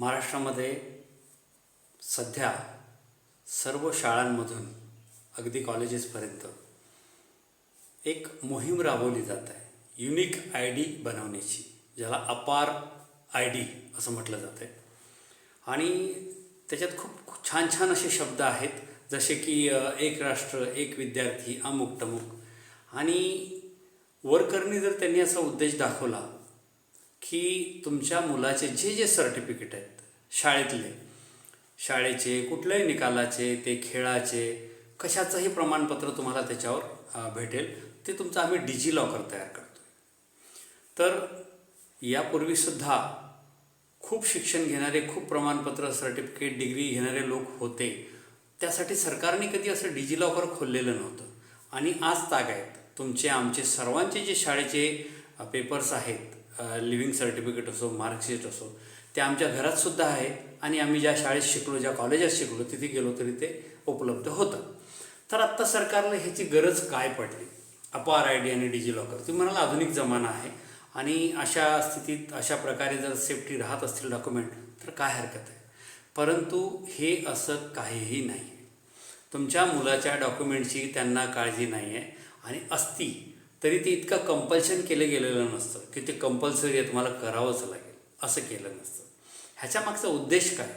महाराष्ट्रामध्ये सध्या सर्व शाळांमधून अगदी कॉलेजेसपर्यंत एक मोहीम राबवली जात आहे. युनिक आय डी बनवण्याची ज्याला अपार आय डी असं म्हटलं जातं आहे. आणि त्याच्यात खूप खूप छान छान असे शब्द आहेत जसे की एक राष्ट्र एक विद्यार्थी अमुक तमुक. आणि वर्करनी जर त्यांनी असा उद्देश दाखवला की तुमच्या मुलाचे जे जे सर्टिफिकेट आहेत शाळेतले शाळेचे कुठल्याही निकालाचे ते खेळाचे कशाचंही प्रमाणपत्र तुम्हाला त्याच्यावर भेटेल ते तुमचं आम्ही डिजी लॉकर तयार करतो. तर यापूर्वीसुद्धा खूप शिक्षण घेणारे खूप प्रमाणपत्र सर्टिफिकेट डिग्री घेणारे लोक होते. त्यासाठी सरकारने कधी असं डिजी लॉकर खोललेलं नव्हतं. आणि आज तागायत तुमचे आमचे सर्वांचे जे शाळेचे पेपर्स आहेत लिव्हिंग सर्टिफिकेट असो मार्कशीट असो ते आमच्या घरातसुद्धा आहे. आणि आम्ही ज्या शाळेत शिकलो ज्या कॉलेजात शिकलो तिथे गेलो तरी ते उपलब्ध होतं. तर आत्ता सरकारला ह्याची गरज काय पडली? अपार आय डी आणि डिजी लॉकर तुम्ही म्हणाला आधुनिक जमाना आहे. आणि अशा स्थितीत अशा प्रकारे जर सेफ्टी राहत असतील डॉक्युमेंट तर काय हरकत आहे? परंतु हे असं काहीही नाही तुमच्या मुलाच्या डॉक्युमेंटची त्यांना काळजी नाही आहे आणि असती तरी ते इतकं कंपल्शन केलं गेलेलं नसतं की ते कंपल्सरी आहे तुम्हाला करावंच लागेल. असं केलं नसतं. ह्याच्या मागचा उद्देश काय?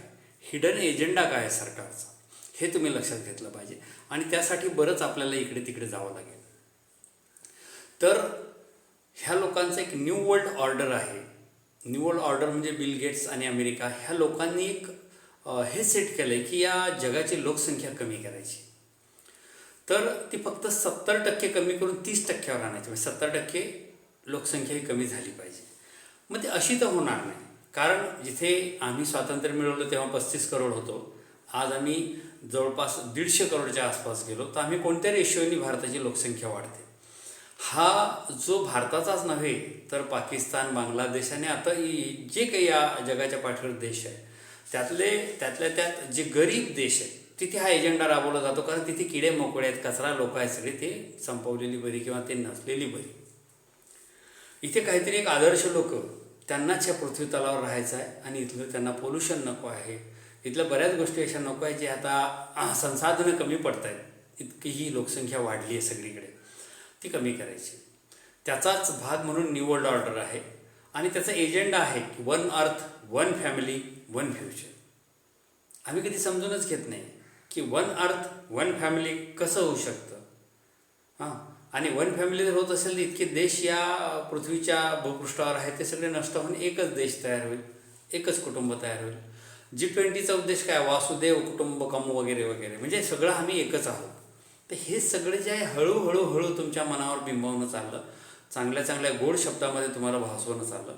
हिडन एजेंडा काय आहे सरकारचा? हे तुम्ही लक्षात घेतलं पाहिजे. आणि त्यासाठी बरंच आपल्याला इकडे तिकडे जावं लागेल. तर ह्या लोकांचं एक न्यू वर्ल्ड ऑर्डर आहे. न्यू वर्ल्ड ऑर्डर म्हणजे बिल गेट्स आणि अमेरिका ह्या लोकांनी एक हे सेट केलं आहे की या जगाची लोकसंख्या कमी करायची. तर ती फक्त सत्तर टक्के कमी करून तीस टक्क्यावर आणायची. म्हणजे सत्तर टक्के लोकसंख्या ही कमी झाली पाहिजे. मग ते अशी तर होणार नाही. कारण जिथे आम्ही स्वातंत्र्य मिळवलं तेव्हा पस्तीस करोड होतो. आज आम्ही जवळपास दीडशे करोडच्या आसपास गेलो तर आम्ही कोणत्या रेशिओनी भारताची लोकसंख्या वाढते? हा जो भारताचाच नव्हे तर पाकिस्तान बांगलादेश आणि आता जे काही या जगाच्या पाठीवर देश आहे त्यातले त्यातल्या त्यात जे गरीब देश आहेत तिथे हा एजेंडा राबवला जातो कारण तिथे किडे मोकळे आहेत कचरा लोक आहेत सगळे ते संपवलेली बरी किंवा ते नसलेली बरी. इथे काहीतरी एक आदर्श लोक त्यांनाच या पृथ्वी तलावर राहायचं आहे आणि इथलं त्यांना पोल्युशन नको आहे. इथल्या बऱ्याच गोष्टी अशा नको आहे जे आता संसाधनं कमी पडत आहेत इतकी ही लोकसंख्या वाढली आहे सगळीकडे. ती कमी करायची. त्याचाच भाग म्हणून न्यू ऑर्डर आहे. आणि त्याचा एजेंडा आहे की one earth one family one future आम्ही कधी समजूनच घेत नाही. की वन अर्थ वन फॅमिली कसं होऊ शकतं? हां? आणि वन फॅमिली जर होत असेल तर इतके देश या पृथ्वीच्या भूपृष्ठावर आहेत ते सगळे नष्ट होऊन एकच देश तयार होईल एकच कुटुंब तयार होईल. जी ट्वेंटीचा उद्देश काय? वासुदेव कुटुंबकम वगैरे वगैरे. म्हणजे सगळं आम्ही एकच आहोत. तर हे सगळे जे आहे हळूहळू हळू तुमच्या मनावर बिंबवणं चाललं. चांगल्या चांगल्या गोड शब्दामध्ये तुम्हाला भासवणं चाललं.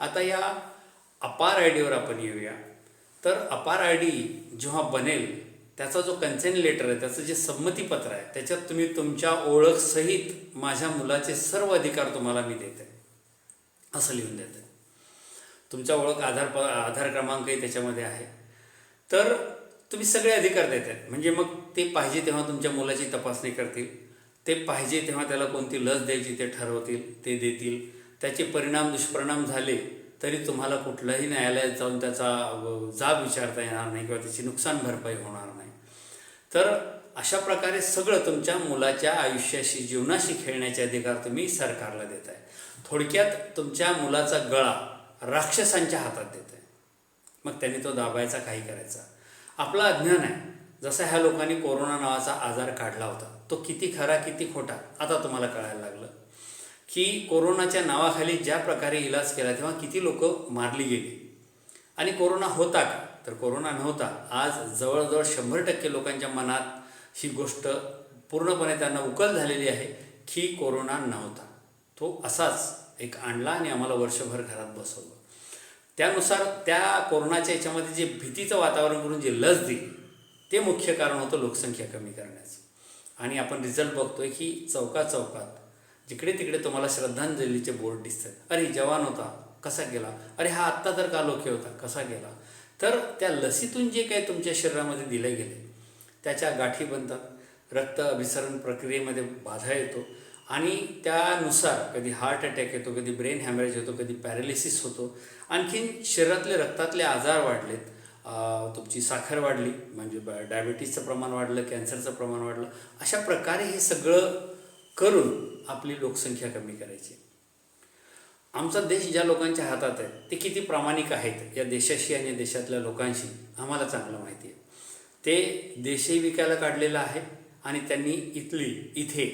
आता या अपार आय डीवर आपण येऊया. तर अपार आय डी जेव्हा बनेल त्याचा जो कन्सेंट लेटर आहे त्याचं जे संमतीपत्र आहे त्याच्यात तुम्ही तुमच्या ओळखसहित माझ्या मुलाचे सर्व अधिकार तुम्हाला मी देते. असं लिहून देते. तुमचा ओळख आधार प आधार क्रमांकही त्याच्यामध्ये आहे. तर तुम्ही सगळे अधिकार देत आहेत म्हणजे मग ते पाहिजे तेव्हा तुमच्या मुलाची तपासणी करतील. ते पाहिजे तेव्हा त्याला कोणती लस द्यायची ते ठरवतील ते देतील. त्याचे परिणाम दुष्परिणाम झाले तरी तुम्हाला कुठल्याही न्यायालयात जाऊन त्याचा जाब विचारता येणार नाही किंवा त्याची नुकसान भरपाई होणार नाही. तर अशा प्रकारे सगळं तुमच्या मुलाच्या आयुष्याशी जीवनाशी खेळण्याचे अधिकार तुम्ही सरकारला देत आहे थोडक्यात तुमच्या मुलाचा गळा राक्षसांच्या हातात देत आहे मग त्यांनी तो दाबायचा काही करायचा. आपला अज्ञान आहे. जसा ह्या लोकांनी कोरोना नावाचा आजार काढला होता तो किती खरा किती खोटा आता तुम्हाला कळायला लागलं. की कोरोनाच्या नावाखाली ज्या प्रकारे इलाज केला तेव्हा किती लोक मारली गेली. आणि कोरोना होता का? तर कोरोना नव्हता. आज जवळजवळ शंभर टक्के लोकांच्या मनात ही गोष्ट पूर्णपणे त्यांना उकल झालेली आहे की कोरोना नव्हता. तो असाच एक आणला आणि आम्हाला वर्षभर घरात बसवलं. त्यानुसार त्या कोरोनाच्या याच्यामध्ये जे भीतीचं वातावरण करून जे लस दिली ते मुख्य कारण होतं लोकसंख्या कमी करण्याचं. आणि आपण रिझल्ट बघतोय की चौका चौकात जिकडे तिकडे तुम्हाला श्रद्धांजलीचे बोर्ड दिसतात. अरे जवान होता कसा गेला? अरे हा आत्ता तर का लोके होता? कसा गेला? तर त्या लसीतून जे काही तुमच्या शरीरामध्ये दिले गेले त्याच्या गाठी बनतात रक्त अभिसरण प्रक्रियेमध्ये बाधा येतो आणि त्यानुसार कधी हार्ट अटॅक येतो कधी ब्रेन हॅमरेज होतो कधी पॅरालिसिस होतो आणखीन शरीरातले रक्तातले आजार वाढलेत तुमची साखर वाढली म्हणजे ब- डायबिटीजचं प्रमाण वाढलं कॅन्सरचं प्रमाण वाढलं अशा प्रकारे हे सगळं करून आपली लोकसंख्या कमी करायची. आमचा देश ज्या लोकांच्या हातात आहे ते किती प्रामाणिक आहेत या देशाशी आणि देशातल्या लोकांशी आम्हाला चांगलं माहिती आहे. ते देशही विकायला काढलेलं आहे आणि त्यांनी इथली इथे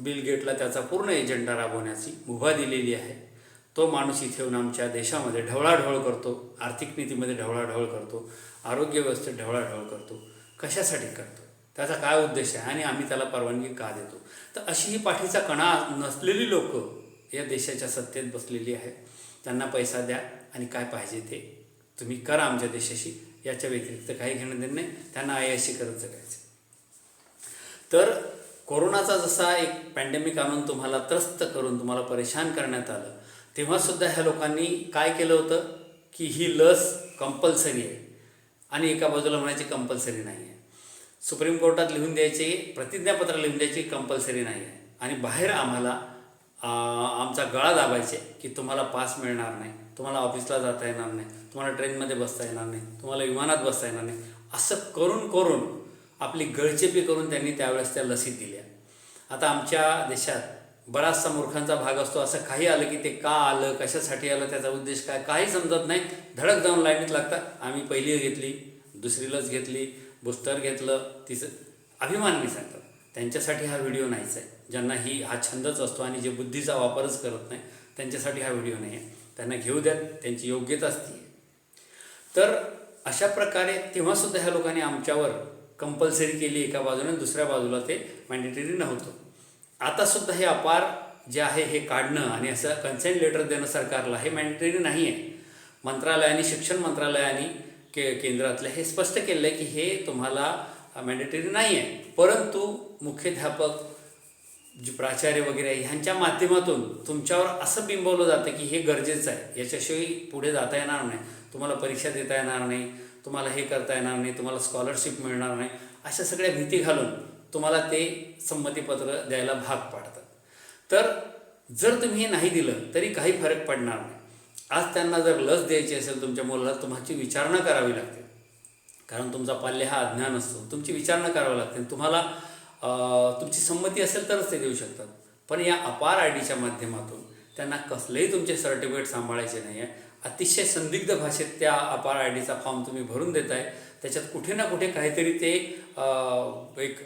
बिल गेटला त्याचा पूर्ण एजेंडा राबवण्याची मुभा दिलेली आहे. तो माणूस इथे येऊन आमच्या देशामध्ये ढवळाढवळ करतो आर्थिक नीतीमध्ये ढवळाढवळ करतो आरोग्य व्यवस्थेत ढवळाढवळ करतो. कशासाठी करतो? त्याचा काय उद्देश आहे? आणि आम्ही त्याला परवानगी का देतो? तर अशी ही पाठीचा कणा नसलेली लोकं या देशाच्या सत्तेत बसलेली आहे. त्यांना पैसा द्या आणि काय पाहिजे ते तुम्ही करा आमच्या देशाशी. याच्या व्यतिरिक्त काही घेणं देणं नाही. त्यांना आयाशी करत जगायचं. तर कोरोनाचा जसा एक पॅन्डेमिक आणून तुम्हाला त्रस्त करून तुम्हाला परेशान करण्यात आलं तेव्हासुद्धा ह्या लोकांनी काय केलं होतं? की ही लस कंपल्सरी आहे. आणि एका बाजूला म्हणायची कंपल्सरी नाही आहे. सुप्रीम कोर्टात लिहून द्यायचे प्रतिज्ञापत्र लिहून द्यायची कंपल्सरी नाही आहे. आणि बाहेर आम्हाला आमचा गळा दाबायचे की तुम्हाला पास मिळणार नाही तुम्हाला ऑफिसला जाता येणार नाही तुम्हाला ट्रेनमध्ये बसता येणार नाही तुम्हाला विमानात बसता येणार नाही. असं करून करून आपली गळचेपी करून त्यांनी त्यावेळेस त्या लसी दिल्या. आता आमच्या देशात बराचसा मूर्खांचा भाग असतो असं काही आलं की ते का आलं कशासाठी आलं त्याचा उद्देश काय काही समजत नाही. धडक जाऊन लाईनीत लागतात. आम्ही पहिली घेतली दुसरी लस घेतली बुस्टर घेतलं तिचं अभिमान मी सांगतात. त्यांच्यासाठी हा व्हिडिओ नाहीच आहे. ज्यांना ही हा छंदच असतो आणि जे बुद्धीचा वापरच करत नाही त्यांच्यासाठी हा व्हिडिओ नाही आहे. त्यांना घेऊ द्यात त्यांची योग्यताच ती आहे. तर अशा प्रकारे तेव्हासुद्धा ह्या लोकांनी आमच्यावर कंपल्सरी केली एका बाजूने दुसऱ्या बाजूला ते मॅन्डेटरी नव्हतं. आतासुद्धा हे अपार जे आहे हे काढणं आणि असं कन्सेंट लेटर देणं सरकारला हे मॅन्डेटरी नाही आहे. मंत्रालयाने शिक्षण मंत्रालयाने के केंद्रातलं हे स्पष्ट केलं आहे की हे तुम्हाला मॅन्डेटरी नाही आहे. परंतु मुख्याध्यापक जे प्राचार्य वगैरे आहे ह्यांच्या माध्यमातून तुमच्यावर असं बिंबवलं जातं की हे गरजेचं आहे. याच्याशिवाय पुढे जाता येणार नाही. तुम्हाला परीक्षा देता येणार नाही तुम्हाला हे करता येणार नाही तुम्हाला स्कॉलरशिप मिळणार नाही. अशा सगळ्या भीती घालून तुम्हाला ते संमतीपत्र द्यायला भाग पाडतात. तर जर तुम्ही हे नाही दिलं तरी काही फरक पडणार नाही. आज त्यांना जर लस द्यायची असेल तुमच्या मुलाला तुम्हाची विचारणा करावी लागते. कारण तुमचा पाल्य हा अज्ञान असतो. तुमची विचारणा करावी लागते. तुम्हाला तुमची संमती असेल तरच ते देऊ शकतात. पण या अपार आय डीच्या माध्यमातून त्यांना कसलेही तुमचे सर्टिफिकेट सांभाळायचे नाही आहे अतिशय संदिग्ध भाषेत त्या अपार आय डीचा फॉर्म तुम्ही भरून देत आहे त्याच्यात कुठे ना कुठे काहीतरी ते एक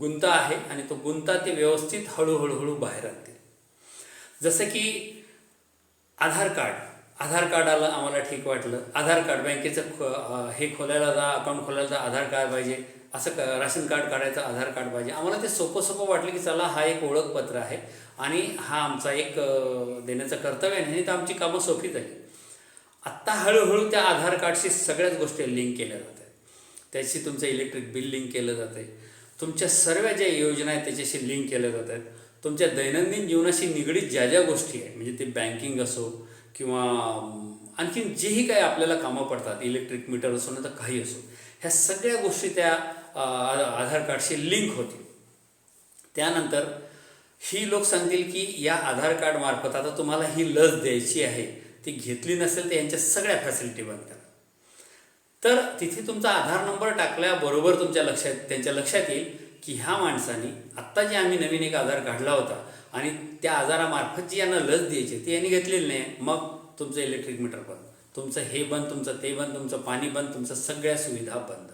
गुंता आहे आणि तो गुंता ते व्यवस्थित हळूहळूहळू बाहेर आणते जसं की आधार कार्ड आधार कार्ड आलं आम्हाला ठीक वाटलं. आधार कार्ड बँकेचं हे खोलायला जा अकाउंट खोलायला जा आधार कार्ड पाहिजे. असं क राशन कार्ड काढायचं आधार कार्ड पाहिजे. आम्हाला ते सोपं सोपं वाटलं की चला हा एक ओळखपत्र आहे आणि हा आमचा एक देण्याचं कर्तव्य आहे. आणि तर आमची कामं सोपी झाली आत्ता हळूहळू त्या आधार कार्डशी सगळ्याच गोष्टी लिंक केल्या जात आहेत. तुमचं इलेक्ट्रिक बिल लिंक केलं जातं आहे. तुमच्या सर्व ज्या योजना आहेत त्याच्याशी लिंक केल्या जात आहेत. तुमच्या दैनंदिन जीवनाशी निगडीत ज्या ज्या गोष्टी आहेत म्हणजे ते बँकिंग असो किंवा आणखीन जेही काही आपल्याला कामं पडतात इलेक्ट्रिक मीटर असो ना तर काही असो ह्या सगळ्या गोष्टी त्या आधार कार्डशी लिंक होतील त्यानंतर ही लोक सांगतील की या आधार कार्डमार्फत आता तुम्हाला ही लस द्यायची आहे. ती घेतली नसेल तर यांच्या सगळ्या फॅसिलिटी बंद करा. तर तिथे तुमचा आधार नंबर टाकल्याबरोबर तुमच्या लक्षात त्यांच्या लक्षात येईल की ह्या माणसाने आत्ता जे आम्ही नवीन एक आधार काढला होता आणि त्या आजारामार्फत जी यांना लस द्यायची ती यांनी घेतलेली नाही. मग तुमचं इलेक्ट्रिक मीटर बंद. तुमचं हे बंद तुमचं ते बंद तुमचं पाणी बंद तुमचं सगळ्या सुविधा बंद.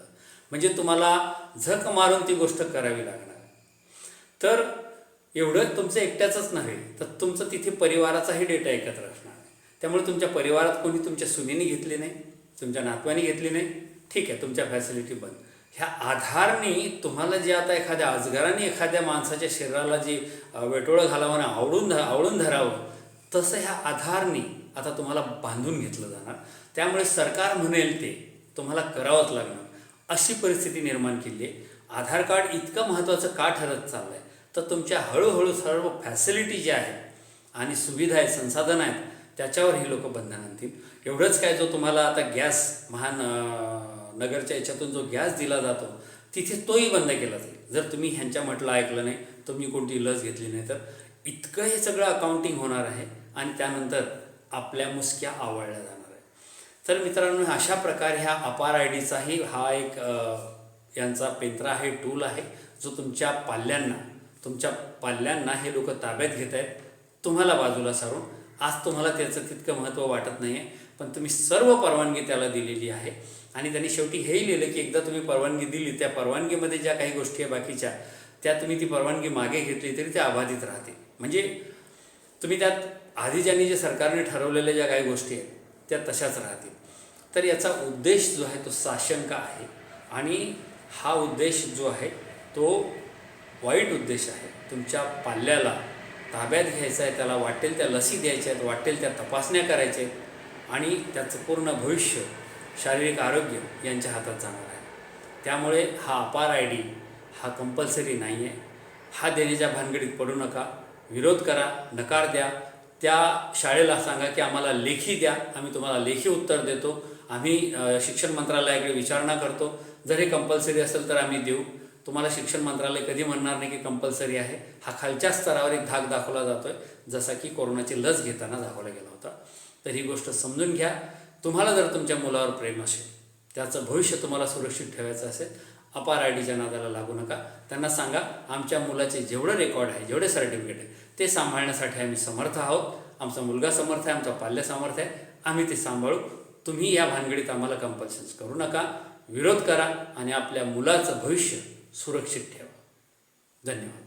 म्हणजे तुम्हाला झक मारून ती गोष्ट करावी लागणार. तर एवढं तुमचं एकट्याचंच नव्हे तर तुमचं तिथे परिवाराचाही डेटा एकत्र असणार त्यामुळे तुमच्या परिवारात कोणी तुमच्या सुनेने घेतली नाही तुमच्या नातवानी घेतली नाही. ठीक आहे तुमच्या फॅसिलिटी बंद. ह्या आधारने तुम्हाला जे आता एखाद्या अजगराने एखाद्या माणसाच्या शरीराला जी वेटोळं घालावं आवडून ध आवडून धरावं तसं ह्या आधारने आता तुम्हाला बांधून घेतलं जाणार. त्यामुळे सरकार म्हणेल ते तुम्हाला करावंच लागणार. अशी परिस्थिती निर्माण केली आहे. आधार कार्ड इतकं महत्त्वाचं का ठरत चाललं आहे तर तुमच्या हळूहळू सर्व फॅसिलिटी ज्या आहेत आणि सुविधा आहेत संसाधन आहेत त्याच्यावर ही लोक बंधन आणतील. एवढंच काय जो तुम्हाला आता गॅस महान नगरच्या याच्यातून जो गॅस दिला जातो तिथे तोही बंद केला जाईल. जर तुम्ही ह्यांच्या म्हटलं ऐकलं नाही तुम्ही कोणती लस घेतली नाही तर इतकं हे सगळं अकाउंटिंग होणार आहे आणि त्यानंतर आपल्या मुसक्या आवळल्या जाणार. तर मित्रांनो अशा प्रकारे ह्या अपार आय डीचाही हा एक यांचा पेंत्रा आहे टूल आहे जो तुमच्या पाल्यांना तुमच्या पाल्यांना हे लोक ताब्यात घेत आहेत. तुम्हाला बाजूला सारून आज तुम्हाला त्याचं तितकं महत्त्व वाटत नाही आहे पण तुम्ही सर्व परवानगी त्याला दिलेली आहे. आणि त्यांनी शेवटी हेही लिहिलं की एकदा तुम्ही परवानगी दिली त्या परवानगीमध्ये ज्या काही गोष्टी आहे बाकीच्या त्या तुम्ही ती परवानगी मागे घेतली तरी त्या अबाधित राहतील. म्हणजे तुम्ही त्यात आधी ज्यांनी जे सरकारने ठरवलेल्या ज्या काही गोष्टी आहेत त्या तशाच राहतील. तर याचा उद्देश जो आहे तो साशंक आहे. आणि हा उद्देश जो आहे तो वाईट उद्देश आहे. तुमच्या पाल्याला ताब्यात घ्यायचा आहे त्याला वाटेल त्या लसी द्यायच्या आहेत वाटेल त्या तपासण्या करायच्या आहेत आणि त्याचं पूर्ण भविष्य शारीरिक आरोग्य यांच्या हातात जाणार आहे. त्यामुळे हा अपार आय डी हा कंपल्सरी नाही आहे. हा देण्याच्या भानगडीत पडू नका. विरोध करा नकार द्या. त्या शाळेला सांगा की आम्हाला लेखी द्या. आम्ही तुम्हाला लेखी उत्तर देतो. आम्ही शिक्षण मंत्रालयाकडे विचारणा करतो. जर हे कंपल्सरी असेल तर आम्ही देऊ. तुम्हाला शिक्षण मंत्रालय कधी म्हणणार नाही की कंपल्सरी आहे. हा खालच्या स्तरावर एक धाक दाखवला जातोय. जसा की कोरोनाची लस घेताना दाखवला गेला होता. तर ही गोष्ट समजून घ्या. तुम्हाला जर तुमच्या मुलावर प्रेम असेल त्याचं भविष्य तुम्हाला सुरक्षित ठेवायचं असेल अपार आय डीच्या नादाला लागू नका. त्यांना सांगा आमच्या मुलाचे जेवढं रेकॉर्ड आहे जेवढे सर्टिफिकेट आहे ते सांभाळण्यासाठी आम्ही समर्थ आहोत. आमचा मुलगा समर्थ आहे आमचा पाल्य समर्थ आहे. आम्ही ते सांभाळू. तुम्ही या भानगडीत आम्हाला कंपल्शन्स करू नका. विरोध करा आणि आपल्या मुलाचं भविष्य सुरक्षित ठेवा. धन्यवाद.